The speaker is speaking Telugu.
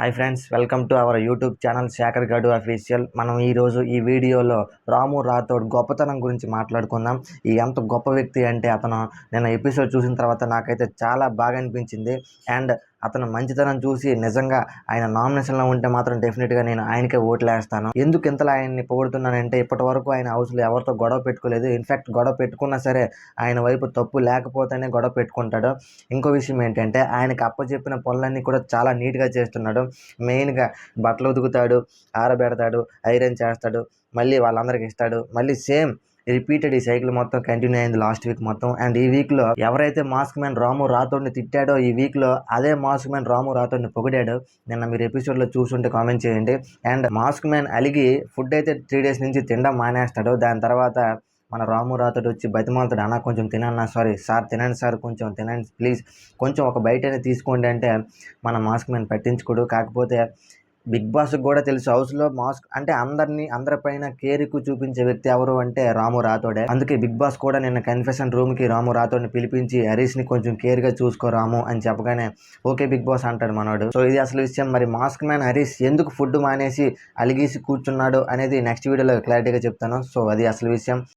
Hi friends welcome to our YouTube channel Shekhar గడు అఫీషియల్ మనం ఈరోజు ఈ వీడియోలో రాము రాథోడ్ గొప్పతనం గురించి మాట్లాడుకుందాం. ఈ ఎంత గొప్ప వ్యక్తి అంటే అతను. నేను ఎపిసోడ్ చూసిన తర్వాత నాకైతే చాలా బాగా అనిపించింది. అండ్ అతను మంచితనం చూసి నిజంగా ఆయన నామినేషన్లో ఉంటే మాత్రం డెఫినెట్గా నేను ఆయనకే ఓట్లు వేస్తాను ఎందుకు ఇంతలా ఆయన్ని పొగుడుతున్నానంటే ఇప్పటి వరకు ఆయన హౌస్లో ఎవరితో గొడవ పెట్టుకోలేదు. ఇన్ఫ్యాక్ట్ గొడవ పెట్టుకున్నా సరే ఆయన వైపు తప్పు లేకపోతేనే గొడవ పెట్టుకుంటాడు. ఇంకో విషయం ఏంటంటే ఆయనకి అప్పచెప్పిన పనులన్నీ కూడా చాలా నీట్గా చేస్తున్నాడు. మెయిన్గా బట్టలు ఉతుకుతాడు ఆరబెడతాడు ఐరన్ చేస్తాడు మళ్ళీ వాళ్ళందరికి ఇస్తాడు. మళ్ళీ సేమ్ రిపీటెడ్ ఈ సైకిల్ మొత్తం కంటిన్యూ అయింది లాస్ట్ వీక్ మొత్తం. అండ్ ఈ వీక్లో ఎవరైతే మాస్క్ మ్యాన్ రాము రాథోడ్ని తిట్టాడో ఈ వీక్లో అదే మాస్క్ మ్యాన్ రాము రాథోడ్ని పొగిడాడు నిన్న మీరు ఎపిసోడ్లో చూసుంటే కామెంట్ చేయండి. అండ్ మాస్క్ మ్యాన్ అలిగి ఫుడ్ అయితే త్రీ డేస్ నుంచి తినడం మానేస్తాడు. దాని తర్వాత మన రాము రాతడు వచ్చి బతిమాలతాడు. అన్న కొంచెం తినన్నా సారీ. సార్ తినండి సార్ కొంచెం తినండి ప్లీజ్. కొంచెం ఒక బయటనే తీసుకోండి అంటే మన మాస్క్ మ్యాన్ పట్టించుకోడు. కాకపోతే బిగ్ బాస్ కూడా తెలుసు. హౌస్లో మాస్క్ అంటే అందరినీ అందరిపైన కేర్ ఎక్కువ చూపించే వ్యక్తి ఎవరు అంటే రాము రాథోడే. అందుకే బిగ్ బాస్ కూడా నిన్న కన్ఫెషన్ రూమ్కి రాము రాథోడ్ని పిలిపించి హరీష్ని కొంచెం కేర్గా చూసుకో రాము అని చెప్పగానే ఓకే బిగ్ బాస్ అంటాడు మనోడు. సో ఇది అసలు విషయం. మరి మాస్క్ మ్యాన్ హరీష్ ఎందుకు ఫుడ్ మానేసి అలిగేసి కూర్చున్నాడు అనేది నెక్స్ట్ వీడియోలో క్లారిటీగా చెప్తాను. సో అది అసలు విషయం.